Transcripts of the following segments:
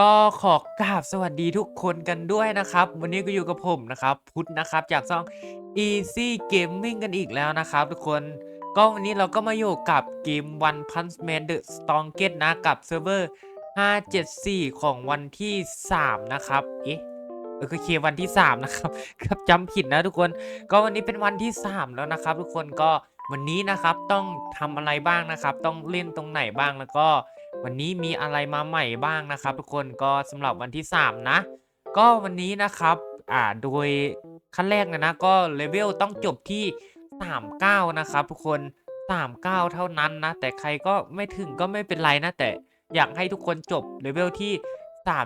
ก็ขอกราบสวัสดีทุกคนกันด้วยนะครับ วันนี้ก็อยู่กับผมนะครับ พุทธนะครับจากช่อง Easy Gaming กันอีกแล้วนะครับ ทุกคนก็วันนี้เราก็มาอยู่กับเกม One Punch Man The Strongest นะกับเซิร์ฟเวอร์ 574 ของวันที่ 3 นะครับเอ๊ะเออคือเควันที่ 3 นะครับครับจำผิดนะทุกคนก็วันนี้เป็นวันที่ 3 แล้วนะครับ ทุกคนก็วันนี้นะครับต้องทำอะไรบ้างนะครับ ต้องเล่นตรงไหนบ้างแล้วก็ วันนี้มีอะไรมาใหม่บ้างนะครับ ทุกคนก็สำหรับวันที่ 3 นะ ก็วันนี้นะครับอ่าโดยขั้นแรกเลยนะก็เลเวลต้องจบที่ 39 นะครับ ทุกคน 39 เท่านั้นนะ แต่ใครก็ไม่ถึงก็ไม่เป็นไรนะ แต่อยากให้ทุกคนจบเลเวลที่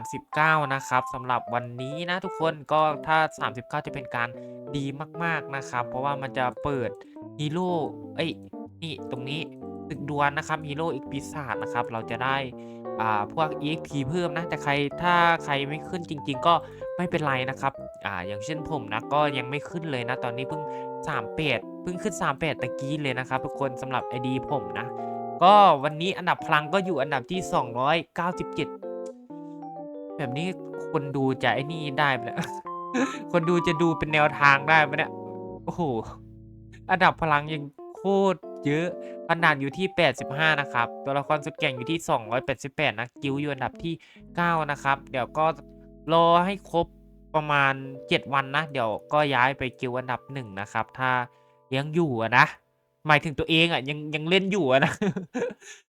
39 นะครับสำหรับวันนี้นะทุกคนก็ถ้า 39 จะเป็นการดีมาก ๆนะครับ เพราะว่ามันจะเปิดฮีโร่เอ้ยนี่ตรงนี้ ตึกดวนนะครับฮีโร่อีกปีศาจนะครับเราจะได้อ่าพวก EXP เพิ่มนะแต่ใครถ้าใครไม่ขึ้นจริง ๆ ก็ไม่เป็นไรนะครับอ่าอย่างเช่นผมนะก็ยังไม่ขึ้นเลยนะตอนนี้เพิ่ง3เปดเพิ่งขึ้น3เปดตะกี้เลยนะครับทุกคนสำหรับ ID ผมนะ ก็วันนี้อันดับพลังก็อยู่อันดับที่ 297 แบบนี้คนดูจะไอ้นี่ได้ไหมเนี่ยคนดูจะดูเป็นแนวทางได้ไหมเนี่ยโอ้โหอันดับพลังยังโคตร เยอะขนาดอยู่ที่ 85 นะครับ ตัวละครสุดเก่งอยู่ที่ 288 นะ กิลด์อยู่อันดับที่ 9 นะครับ เดี๋ยวก็รอให้ครบประมาณ 7 วันนะ เดี๋ยวก็ย้ายไปกิลด์อันดับ 1 นะครับ ถ้ายังอยู่นะ หมายถึงตัวเองอะยังยังเล่นอยู่นะ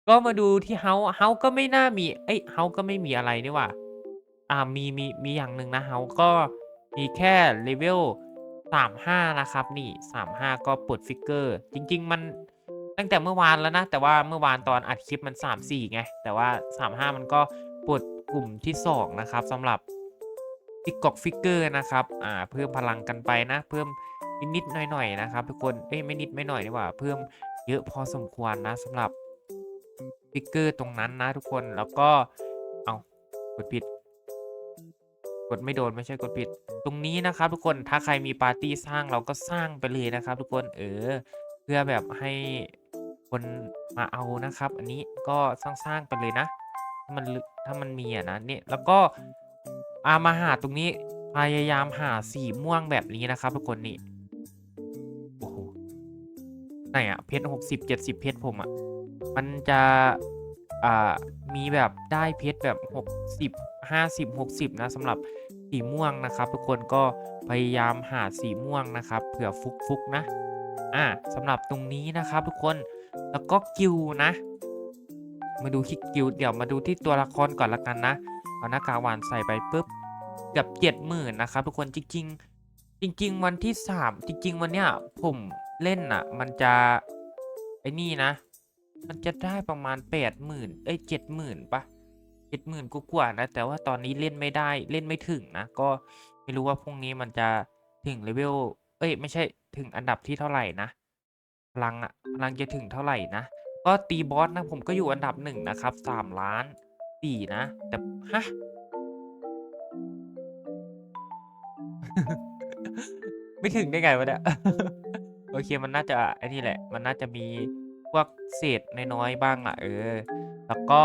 ก็มาดูที่เฮาเฮาก็ไม่น่ามี เอ้ยเฮาก็ไม่มีอะไรนี่ว่า อ่า มีมีมีอย่างหนึ่งนะเฮาก็มีแค่เลเวล35 นะครับ นี่ 35 ก็ปลดฟิกเกอร์ จริง ๆ มัน ตั้งแต่เมื่อวานแล้วนะ แต่ว่าเมื่อวานตอนอัดคลิปมัน 34ไงแต่ว่า 35 มันก็ปลดกลุ่มที่ 2 นะครับสำหรับฟิกกอกฟิกเกอร์นะครับอ่าเพิ่มพลังกันไปนะ เพิ่มนิดๆหน่อยๆนะครับทุกคนเอ้ยไม่นิดไม่หน่อยดีกว่า เพิ่มเยอะพอสมควรนะสำหรับฟิกเกอร์ตรงนั้นนะทุกคนแล้วก็เอากดผิดกดไม่โดนไม่ใช่กดผิด ตรงนี้นะครับทุกคนถ้าใครมีปาร์ตี้สร้างเราก็สร้างไปเลยนะครับ ทุกคนเออเพื่อแบบให้ คนมาเอานะครับ อันนี้ก็สร้างๆไปเลยนะ ถ้ามันถ้ามันมีอะนะเนี่ยแล้วก็อามาหาตรงนี้พยายามหาสีม่วงแบบนี้นะครับทุกคนนี่โอ้โหไหนอะเพชรหกสิบเจ็ดสิบเพชรผมอะมันจะอ่ามีแบบได้เพชรแบบหกสิบห้าสิบหกสิบนะสำหรับสีม่วงนะครับ ทุกคนก็พยายามหาสีม่วงนะครับเผื่อฟุกฟุกๆนะอ่าสำหรับตรงนี้นะครับทุกคน แล้วก็กิลด์นะ มาดูที่กิลด์เดี๋ยวมาดูที่ตัวละครก่อนละกันนะเอาหน้ากากหวานใส่ไปปุ๊บเกือบเจ็ดหมื่นนะครับทุกคนจริง ๆ จริง ๆ วันที่สามจริง ๆ วันเนี้ยผมเล่นอะ มันจะไอ้นี่นะ มันจะได้ประมาณแปดหมื่นเอ้ยเจ็ดหมื่นปะเจ็ดหมื่นกว่าๆนะ แต่ว่าตอนนี้เล่นไม่ได้เล่นไม่ถึงนะ ก็ไม่รู้ว่าพรุ่งนี้มันจะถึงเลเวลเอ้ย ไม่ใช่ถึงอันดับที่เท่าไหร่นะ พลังอะพลังจะถึงเท่าไหร่นะ ก็ตีบอสนะผมก็อยู่อันดับหนึ่งนะครับสามล้านสี่นะ แต่ฮะไม่ถึงได้ไงวะเนี่ยโอเคมันน่าจะไอ้นี่แหละ มันน่าจะมีพวกเศษน้อยๆบ้างอะเออ แล้วก็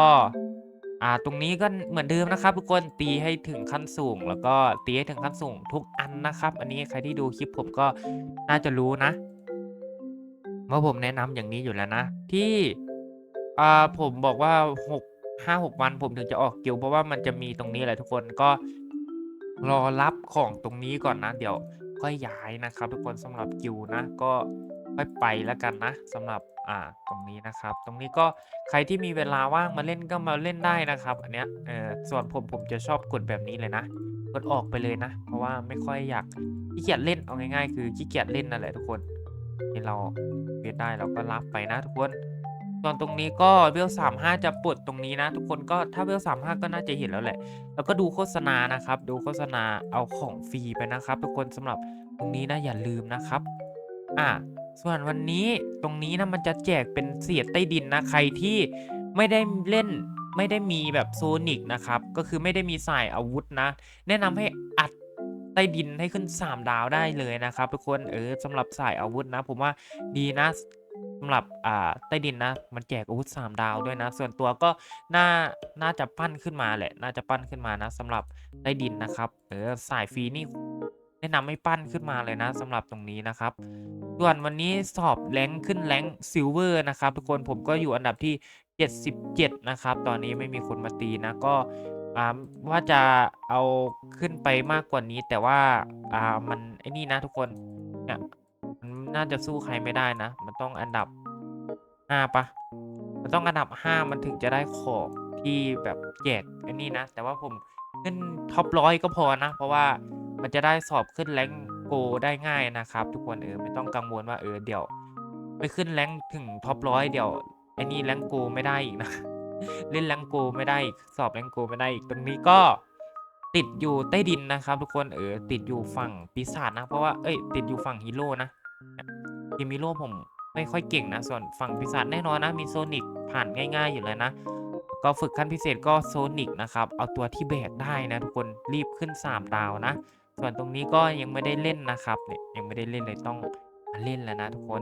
อ่าตรงนี้ก็เหมือนเดิมนะครับทุกคนตีให้ถึงขั้นสูง แล้วก็ตีให้ถึงขั้นสูงทุกอันนะครับ อันนี้ใครที่ดูคลิปผมก็น่าจะรู้นะ ว่าผมแนะนำอย่างนี้อยู่แล้วนะ ที่อ่าผมบอกว่าหกห้าหกวันผมถึงจะออกกิลด์เพราะว่ามันจะมีตรงนี้แหละทุกคนก็รอรับของตรงนี้ก่อนนะ เดี๋ยวค่อยย้ายนะครับทุกคนสำหรับกิลด์นะ ก็ค่อยไปแล้วกันนะสำหรับอ่าตรงนี้นะครับ ตรงนี้ก็ใครที่มีเวลาว่างมาเล่นก็มาเล่นได้นะครับอันเนี้ยเออส่วนผมผมจะชอบกดแบบนี้เลยนะกดออกไปเลยนะ เพราะว่าไม่ค่อยอยากขี้เกียจเล่นเอาง่ายๆ คือขี้เกียจเล่นนั่นแหละทุกคน ที่เราเวทได้เราก็รับไปนะทุกคนส่วนตรงนี้ก็เวลสามห้าจะปลดตรงนี้นะ ทุกคนก็ถ้าเวลสามห้าก็น่าจะเห็นแล้วแหละ แล้วก็ดูโฆษณานะครับ ดูโฆษณาเอาของฟรีไปนะครับ ทุกคนสำหรับตรงนี้นะอย่าลืมนะครับ อ่าส่วนวันนี้ตรงนี้นะมันจะแจกเป็นเศษใต้ดินนะใครที่ไม่ได้เล่นไม่ได้มีแบบโซนิกนะครับ ก็คือไม่ได้มีสายอาวุธนะ แนะนำให้อัด ใต้ดินให้ขึ้น 3 ดาวได้เลยนะครับทุกคนเออสำหรับสายอาวุธนะ ผมว่าดีนะสำหรับอ่าใต้ดินนะ มันแจกอาวุธ 3 ดาวด้วยนะ ส่วนตัวก็น่าน่าจะปั้นขึ้นมาแหละ น่าจะปั้นขึ้นมานะสำหรับใต้ดินนะครับเออสายฟรีนี่แนะนำให้ปั้นขึ้นมาเลยนะสำหรับตรงนี้นะครับส่วนวันนี้สอบแรงค์ขึ้นแรงค์ซิลเวอร์นะครับทุกคนผมก็อยู่อันดับที่ 77 นะครับ ตอนนี้ไม่มีคนมาตีนะก็ อ่าว่าจะเอาขึ้นไปมากกว่านี้ แต่ว่าอ่ามันไอ้นี่นะทุกคนเนี่ยมันน่าจะสู้ใครไม่ได้นะ มันต้องอันดับ5ปะมันต้องอันดับ5มันถึงจะได้ของที่แบบแจกไอ้นี่นะ แต่ว่าผมขึ้นท็อปร้อยก็พอนะ เพราะว่ามันจะได้สอบขึ้นแรงโกได้ง่ายนะครับ ทุกคนเออไม่ต้องกังวลว่าเออเดี๋ยว ไปขึ้นแรงถึงท็อปร้อยเดี๋ยวไอ้นี่แรงโกไม่ได้อีกนะ เล่นแรงโกไม่ได้อีกสอบแรงโกไม่ได้อีกตรงนี้ก็ติดอยู่ใต้ดินนะครับทุกคนเออติดอยู่ฝั่งปีศาจนะเพราะว่าเอ้ยติดอยู่ฝั่งฮีโร่นะทีมฮีโร่ผมไม่ค่อยเก่งนะ ส่วนฝั่งปีศาจแน่นอนนะ มีโซนิกผ่านง่าย ๆ อยู่เลยนะ ก็ฝึกขั้นพิเศษก็โซนิกนะครับ เอาตัวที่แบกได้นะทุกคนรีบขึ้น 3 ดาวนะ ส่วนตรงนี้ก็ยังไม่ได้เล่นนะครับเนี่ยยังไม่ได้เล่นเลยต้องเล่นแล้วนะทุกคน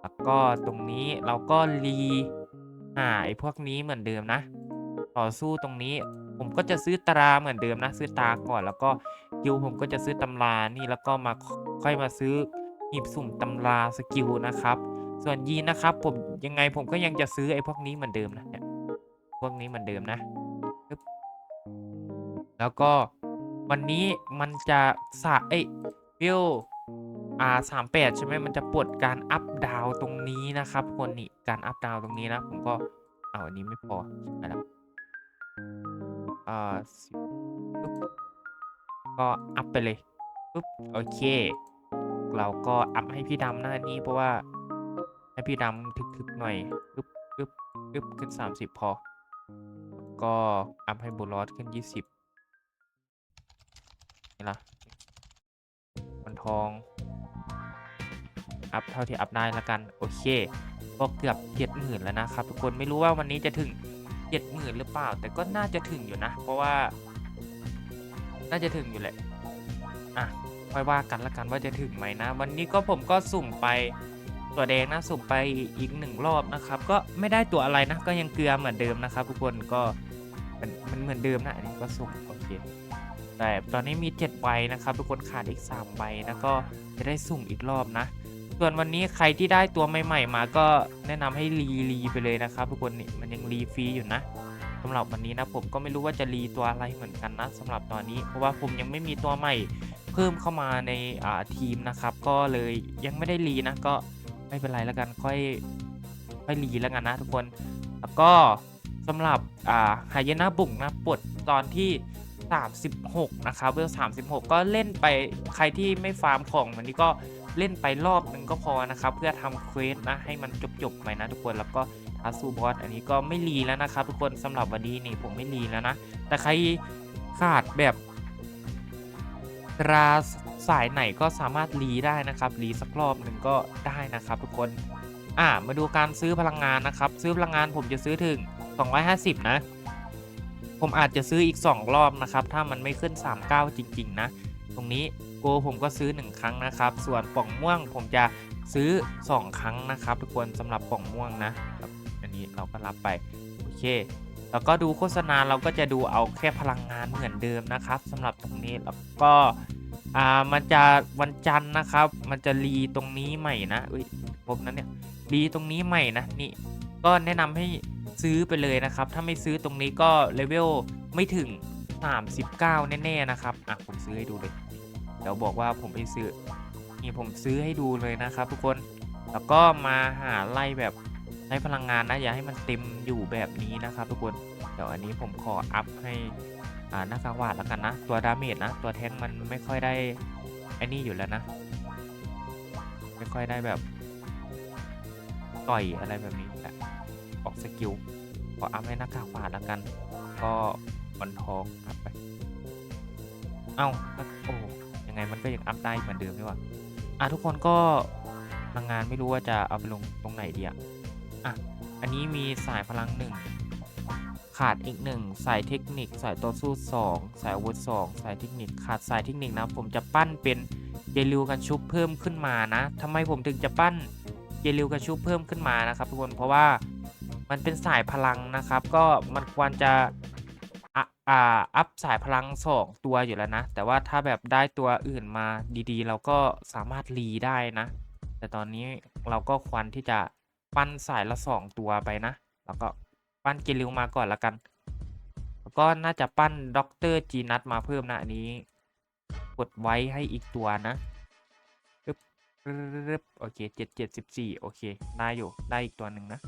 แล้วก็ตรงนี้เราก็รี หาไอ้พวกนี้เหมือนเดิมนะ ต่อสู้ตรงนี้ผมก็จะซื้อตราเหมือนเดิมนะ ซื้อตาก่อนแล้วก็กิวผมก็จะซื้อตำรานี่แล้วก็มาค่อยมาซื้อหีบสุ่มตำราสกิลนะครับ ส่วนยีนนะครับผมยังไงผมก็ยังจะซื้อไอ้พวกนี้เหมือนเดิมนะเนี่ยพวกนี้เหมือนเดิมนะ แล้วก็วันนี้มันจะสะเอ้ยฟิว อ่าสามแปดใช่ไหมมันจะปลดการอัพดาวตรงนี้นะครับคนนี่การอัพดาวตรงนี้นะ ผมก็เอาอันนี้ไม่พอใช่แล้วอ่าสิบก็อัพไปเลยปึ๊บโอเค เราก็อัพให้พี่ดำหน้านี้เพราะว่าให้พี่ดำถึกๆหน่อยปึ๊บปึ๊บปึ๊บขึ้น 30 พอ ก็อัพให้บุลอสขึ้น 20นี่ละมันทอง อัพเท่าที่อัพได้ละกันโอเคก็เกือบเจ็ดหมื่นแล้วนะครับทุกคนไม่รู้ว่าวันนี้จะถึงเจ็ดหมื่นหรือเปล่า แต่ก็น่าจะถึงอยู่นะ เพราะว่า น่าจะถึงอยู่แหละอะค่อยว่ากันละกันว่าจะถึงไหมนะ วันนี้ก็ผมก็สุ่มไปตัวแดงนะสุ่มไปอีกหนึ่งรอบนะครับ ก็ไม่ได้ตัวอะไรนะ ก็ยังเกลือเหมือนเดิมนะครับ ทุกคนก็มันมันเหมือนเดิมนะอันนี้ก็สุ่มโอเคแต่ตอนนี้มี7ใบนะครับ ทุกคนขาดอีก3ใบนะก็จะได้สุ่มอีกรอบนะ ส่วนวันนี้ใครที่ได้ตัวใหม่ๆมาก็แนะนำให้รีรีไปเลยนะครับทุกคนนี่มันยังรีฟรีอยู่นะสำหรับวันนี้นะผมก็ไม่รู้ว่าจะรีตัวอะไรเหมือนกันนะสำหรับตอนนี้เพราะว่าผมยังไม่มีตัวใหม่เพิ่มเข้ามาในอ่าทีมนะครับ ก็เลยยังไม่ได้รีนะก็ไม่เป็นไรแล้วกันค่อยค่อยรีแล้วกันนะทุกคนแล้วก็สำหรับอ่าหายนะบุ่งนะปลดตอนที่36 นะครับเวล36 ก็เล่นไปใครที่ไม่ฟาร์มของวันนี้ก็ เล่นไปรอบหนึ่งก็พอนะครับ เพื่อทำเควสนะให้มันจบๆไปนะทุกคนแล้วก็ท้าสู้บอสอันนี้ก็ไม่รีแล้วนะครับ ทุกคนสำหรับวันนี้นี่ผมไม่รีแล้วนะ แต่ใครขาดแบบราสายไหนก็สามารถรีได้นะครับรีสักรอบหนึ่งก็ได้นะครับ ทุกคนอ่ามาดูการซื้อพลังงานนะครับ ซื้อพลังงานผมจะซื้อถึง 250 นะ ผมอาจจะซื้ออีก 2 รอบนะครับ ถ้ามันไม่ขึ้น 39 จริง ๆ นะ ตรงนี้ โกผมก็ซื้อ 1 ครั้งนะครับ ส่วนป่องม่วงผมจะซื้อ 2 ครั้งนะครับ ทุกคนสำหรับป่องม่วงนะอันนี้เราก็รับไปโอเค แล้วก็ดูโฆษณาเราก็จะดูเอาแค่พลังงานเหมือนเดิมนะครับสำหรับตรงนี้แล้วก็อ่ามันจะวันจันทร์นะครับ มันจะรีตรงนี้ใหม่นะอุ้ยผมนั้นเนี่ยรีตรงนี้ใหม่นะนี่ก็แนะนำให้ซื้อไปเลยนะครับ ถ้าไม่ซื้อตรงนี้ก็เลเวลไม่ถึง 39 แน่ๆนะครับ อะ ผมซื้อให้ดูเลย เดี๋ยวบอกว่าผมไปซื้อนี่ผมซื้อให้ดูเลยนะครับทุกคนแล้วก็มาหาไล่แบบไล่พลังงานนะอย่าให้มันเต็มอยู่แบบนี้นะครับทุกคนเดี๋ยวอันนี้ผมขออัพให้อ่าหน้ากาวาดแล้วกันนะ ตัวดาเมจนะ ตัวแทงมันไม่ค่อยได้ไอ้นี่อยู่แล้วนะ ไม่ค่อยได้แบบต่อยอะไรแบบนี้แหละออกสกิลขออัพให้หน้ากากวาดแล้วกัน ก็บอลทองอัพไป เอ้าแล้โอ้ ยังไงมันก็ยังอัพได้เหมือนเดิมนี่หว่าอะทุกคนก็พลังงานไม่รู้ว่าจะเอาไปลงตรงไหนดีอะอะอันนี้มีสายพลังหนึ่งขาดอีกหนึ่งสายเทคนิค สายต่อสู้สองสายอาวุธสองสายเทคนิค ขาดสายเทคนิคนะผมจะปั้นเป็นเยลิวกันชุบเพิ่มขึ้นมานะทำไมผมถึงจะปั้นเกลิวกระชุบเพิ่มขึ้นมานะครับทุกคนเพราะว่ามันเป็นสายพลังนะครับ ก็มันควรจะ อะอ่า อัพสายพลังสองตัวอยู่แล้วนะ แต่ว่าถ้าแบบได้ตัวอื่นมาดีๆ เราก็สามารถรีได้นะ แต่ตอนนี้เราก็ควรที่จะปั้นสายละสองตัวไปนะ แล้วก็ปั้นเกลิวมาก่อนละกัน แล้วก็น่าจะปั้นด็อกเตอร์จีนัทมาเพิ่มนะอันนี้ กดไว้ให้อีกตัวนะปึ๊บปึ๊บโอเคเจ็ดเจ็ดสิบสี่โอเค ได้อยู่ ได้อีกตัวหนึ่งนะ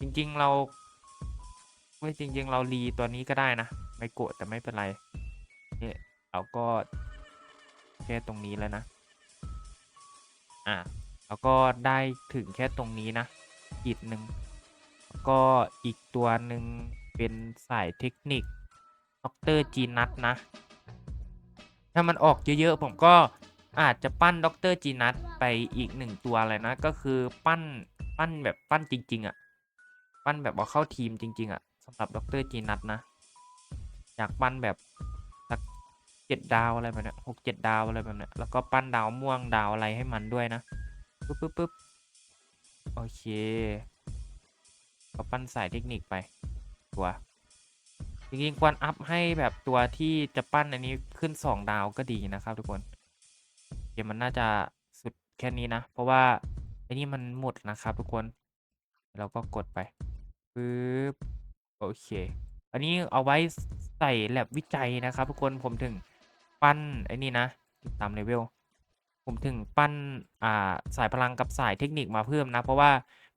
จริงๆเรา ไม่จริงๆเรารีตัวนี้ก็ได้นะ ไม่โกรธแต่ไม่เป็นไรเนี่ยเราก็แค่ตรงนี้แล้วนะ อะแล้วก็ได้ถึงแค่ตรงนี้นะอีกหนึ่งก็อีกตัวหนึ่งเป็นสายเทคนิคด็อกเตอร์จีนัทนะ ถ้ามันออกเยอะๆ ผมก็อาจจะปั้นด็อกเตอร์จีนัทไปอีกหนึ่งตัวเลยนะ ก็คือปั้นปั้นแบบปั้นจริง ๆอะ่ะ ปั้นแบบเอาเข้าทีมจริง ๆอะ่ะำหรับด็อกเตอร์จีนัทนะ อยากปั้นแบบสักเจ็ดดาวอะไรแบบเนี้ยหกเจ็ดดาวอะไรแบบเนี้ยแล้วก็ปั้นดาวม่วงดาวอะไรให้มันด้วยนะปึ๊บปึ๊บปึ๊บโอเคก็ปั้นสายเทคนิคไปตัวจริงๆควรอัพให้แบบตัวที่จะปั้นอันนี้ขึ้น 2 ดาวก็ดีนะครับ ทุกคนเกมมันน่าจะสุดแค่นี้นะ เพราะว่าไอ้นี่มันหมดนะครับ ทุกคน เราก็กดไปปึ๊บ โอเค อันนี้เอาไว้ใส่แลบวิจัยนะครับ ทุกคนผมถึงปั้นไอ้นี่นะตามเลเวลผมถึงปั้นอ่าสายพลังกับสายเทคนิคมาเพิ่มนะ เพราะว่า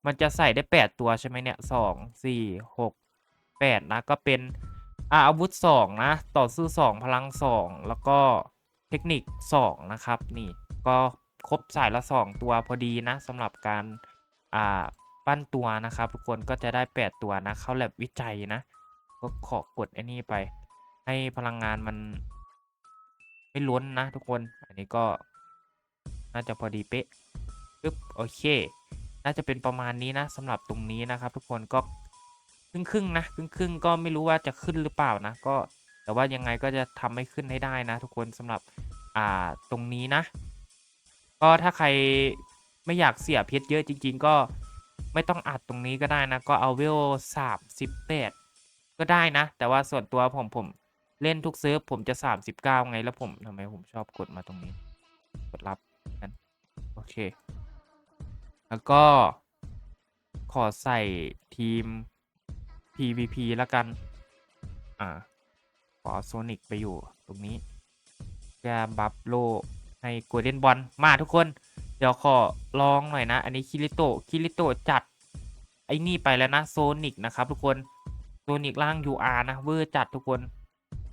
มันจะใส่ได้ 8 ตัวใช่ไหมเนี่ยสองสี่หกแปดนะก็เป็นอาอาวุธ2นะ ต่อสู้2พลัง2แล้วก็เทคนิค2นะครับ นี่ก็ครบสายละ2ตัวพอดีนะสำหรับการอ่า ปั้นตัวนะครับ ทุกคนก็จะได้ 8 ตัวนะ เข้าแลบวิจัยนะ ก็ขอกดไอ้นี่ไป ให้พลังงานมัน ไม่ล้นนะทุกคน อันนี้ก็น่าจะพอดีเป๊ะปึ๊บโอเค น่าจะเป็นประมาณนี้นะสำหรับตรงนี้นะครับ ทุกคนก็ครึ่งครึ่งๆนะครึ่งครึ่งๆก็ไม่รู้ว่าจะขึ้นหรือเปล่านะ ก็แต่ว่ายังไงก็จะทำให้ขึ้นให้ได้นะ ทุกคนสำหรับอ่าตรงนี้นะ ก็ถ้าใครไม่อยากเสียเพชรเยอะจริง ๆ ก็ ไม่ต้องอัดตรงนี้ก็ได้นะ ก็เอาเวลสามสิบแปดก็ได้นะ แต่ว่าส่วนตัวผมผมเล่นทุกเซิร์ฟผมจะสามสิบเก้าไงแล้วผมทำไมผมชอบกดมาตรงนี้ กดรับกันโอเค แล้วก็ ขอใส่ทีม PVP แล้วกัน อ่า ขอโซนิกไปอยู่ตรงนี้แกบัฟโลให้โกลเด้นบอลมาทุกคน ดี๋ยวขอลองหน่อยนะ อันนี้คิริโตะคิริโตะจัด ไอ้นี่ไปแล้วนะโซนิกนะครับทุกคนโซนิกล่าง UR นะเวอร์จัดทุกคน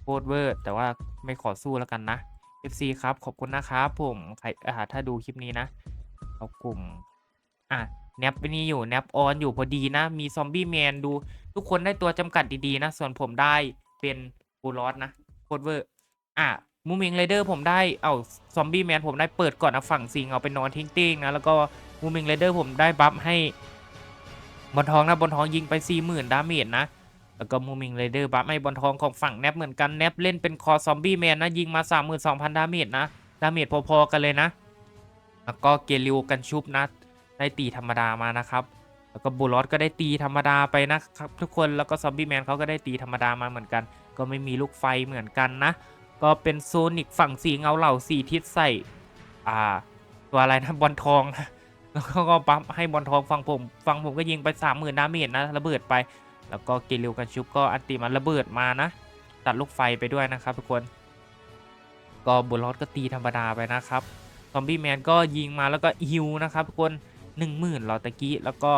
โคตรเวอร์แต่ว่าไม่ขอสู้แล้วกันนะ FC ครับขอบคุณนะครับผมใครอ่าถ้าดูคลิปนี้นะเอากลุ่มอะแนปนี่อยู่แนปออนอยู่พอดีนะ มีซอมบี้แมนดูทุกคนได้ตัวจำกัดดีๆนะ ส่วนผมได้เป็นบูลอสนะโคตรเวอร์อะ มูมิงไรเดอร์ผมได้เอาซอมบี้แมนผมได้เปิดก่อนนะฝั่งซิงเอาไปนอนทิ้งติ้งนะแล้วก็มูมิงไรเดอร์ผมได้บัฟให้บนท้องนะบนท้องยิงไป40,000ดาเมจนะแล้วก็มูมิงไรเดอร์บัฟให้บนท้องของฝั่งแนปเหมือนกันแนปเล่นเป็นคอซอมบี้แมนนะยิงมา 32,000ดาเมจนะดาเมจพอๆกันเลยนะ แล้วก็เกลิวกันชุบนะได้ตีธรรมดามานะครับแล้วก็บูลอสก็ได้ตีธรรมดาไปนะครับทุกคนแล้วก็ซอมบี้แมนเขาก็ได้ตีธรรมดามาเหมือนกัน ก็ไม่มีลูกไฟเหมือนกันนะ ก็เป็นโซนิกฝั่งสีเงาเหล่าสีทิศใส่ อ่า ตัวอะไรนะบอลทอง แล้วก็ก็ปั๊มให้บอลทองฝั่งผมฝั่งผมก็ยิงไปสามหมื่นดาเมจนะระเบิดไป แล้วก็เกลิวกันชุบก็อันติมันระเบิดมานะ ตัดลูกไฟไปด้วยนะครับทุกคน ก็บูลอสก็ตีธรรมดาไปนะครับซอมบี้แมนก็ยิงมาแล้วก็ฮิวนะครับทุกคนหนึ่งหมื่นลอตะกี้แล้วก็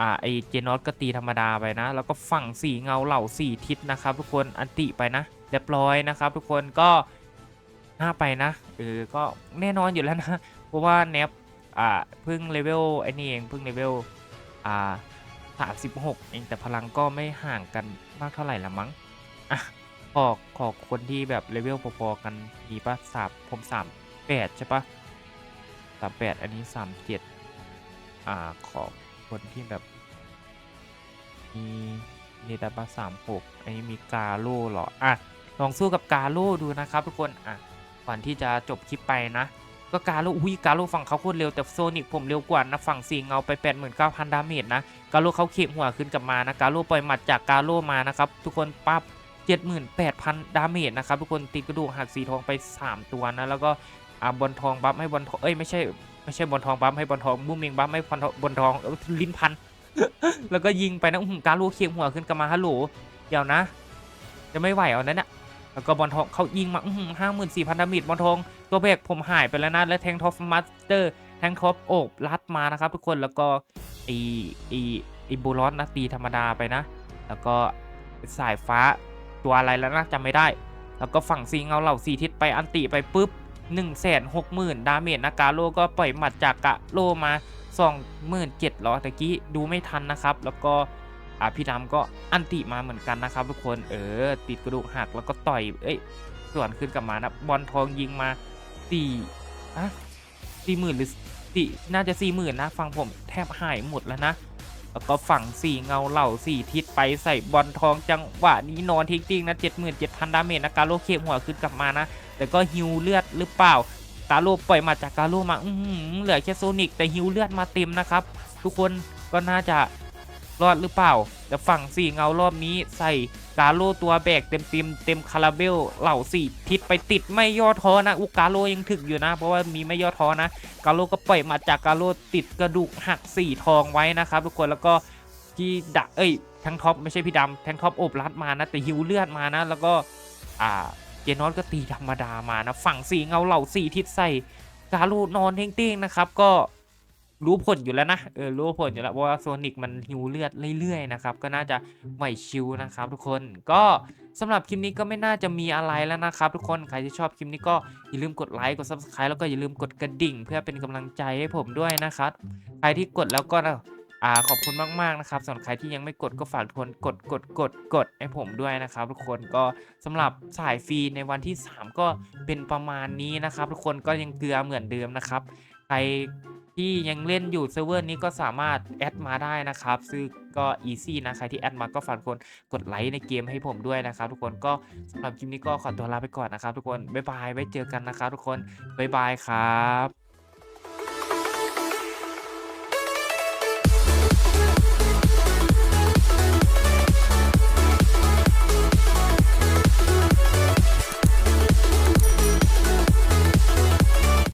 อ่าไอเจนอสก็ตีธรรมดาไปนะ แล้วก็ฝั่งสีเงาเหล่าสี่ทิศนะครับทุกคนอันติไปนะ เรียบร้อยนะครับทุกคนก็น่าไปนะเออก็แน่นอนอยู่แล้วนะ เพราะว่าแนปอ่าเพิ่งเลเวลไอ้นี่เองเพิ่งเลเวลอ่าสามสิบหกเองแต่พลังก็ไม่ห่างกันมากเท่าไหร่ละมั้งอะขอขอคนที่แบบเลเวลพอๆกันดีปะสามผมสามแปดใช่ปะสามแปดอันนี้สามเจ็ดอ่าขอคนที่แบบมีนี่แต่ปะสามหกอันนี้มีกาโล่เหรอ อะ ลองสู้กับกาโล่ดูนะครับทุกคนอะก่อนที่จะจบคลิปไปนะ ก็กาโลอุ้ยกาโลฝั่งเขาโคตรเร็วแต่โซนิกผมเร็วกว่านะฝั่งสีเงาไป89,000ดาเมจนะกาโลเขาเข็มหัวขึ้นกลับมานะกาโลปล่อยหมัดจากกาโลมานะครับทุกคนปั๊บ78,000 ดาเมจนะครับทุกคนติดกระดูกหักสีทองไป 3 ตัวนะแล้วก็อ่าบอลทองบัฟให้บอลทองเอ้ยไม่ใช่ไม่ใช่บอลทองบัฟให้บอลทองบูมเมงบัฟให้บอลทองบอลทองเอ้ยลิ้นพัน แล้วก็ยิงไปนะอื้อหือกาโลเข็มหัวขึ้นกลับมาฮัลโหลเดี๋ยวนะ จะไม่ไหวเอานั้นน่ะ แล้วก็บอลทองเขายิงมาห้าหมื่นสี่พันดาเมจบอลทองตัวแบกผมหายไปแล้วนะและแทงท็อปมาสเตอร์แทงท็อปโอบลัดมานะครับ ทุกคนแล้วก็ไอไอไอบูลอนนะตีธรรมดาไปนะ แล้วก็สายฟ้าตัวอะไรแล้วนะจำไม่ได้ แล้วก็ฝั่งซีเงาเหล่าสีทิศไปอันติไปปุ๊บ1 6 0 0 0 0 ดาเมจนะกาโลก็ปล่อยหมัดจากกะโลมา 27,000ล้อตะกี้ดูไม่ทันนะครับ แล้วก็ อ่าพี่ดำก็อันติมาเหมือนกันนะครับทุกคนเออ ติดกระดูกหักแล้วก็ต่อยเอ้ยส่วนขึ้นกลับมานะบอลทองยิงมาสี่อะสี่หมื่นหรือสี่น่าจะสี่หมื่นนะ ฟังผมแทบหายหมดแล้วนะแล้วก็ฝั่งสี่เงาเหล่าสี่ทิศไปใส่บอลทองจังหวะนี้นอนทิ้งๆนะเจ็ดหมื่นเจ็ดพันดาเมจนะกาโลเคมหัวขึ้นกลับมานะ แต่ก็ฮิวเลือดหรือเปล่ากาโลปล่อยมาจากกาโลมาอือหือเหลือแค่โซนิกแต่ฮิวเลือดมาเต็มนะครับ ทุกคนก็น่าจะ รอดหรือเปล่า แต่ฝั่งสี่เงารอบนี้ใส่กาโลตัวแบกเต็มเต็มเต็มคาราเบลเหล่าสี่ทิศไปติดไม่ย่อท้อนะ อุกาโลยังถึกอยู่นะ เพราะว่ามีไม่ย่อท้อนะ กาโลก็ปล่อยมาจากกาโลติดกระดูกหักสี่ทองไว้นะครับทุกคนแล้วก็ที่ดักเอ้ยแทงท็อปไม่ใช่พี่ดำแทงท็อปโอบรัดมานะแต่ฮิวเลือดมานะ แล้วก็อ่าเจนอสก็ตีธรรมดามานะฝั่งสีเงาเหล่าสีทิศใส่กาโลนอนเท่งๆนะครับก็ รู้ผลอยู่แล้วนะเออรู้ผลอยู่แล้วว่าโซนิกมันฮิวเลือดเรื่อยๆนะครับก็น่าจะไหวชิวนะครับ ทุกคนก็สำหรับคลิปนี้ก็ไม่น่าจะมีอะไรแล้วนะครับ ทุกคนใครที่ชอบคลิปนี้ก็อย่าลืมกดไลค์กด subscribe แล้วก็อย่าลืมกดกระดิ่ง เพื่อเป็นกำลังใจให้ผมด้วยนะครับใครที่กดแล้วก็อ่าขอบคุณมากๆนะครับส่วนใครที่ยังไม่กดก็ฝากทุกคนกดกดกดกดให้ผมด้วยนะครับ ทุกคนก็สำหรับสายฟรีในวันที่ 3 ก็เป็นประมาณนี้นะครับ ทุกคนก็ยังเกลือเหมือนเดิมนะครับใคร ที่ยังเล่นอยู่เซิร์ฟเวอร์นี้ก็สามารถแอดมาได้นะครับ ซึ่งก็อีซี่นะ ใครที่แอดมาก็ฝากกคนกดไลค์ในเกมให้ผมด้วยนะครับ ทุกคนก็สำหรับคลิปนี้ก็ขอตัวลาไปก่อนนะครับ ทุกคนบ๊ายบายไว้เจอกันนะครับ ทุกคนบ๊ายบายครับ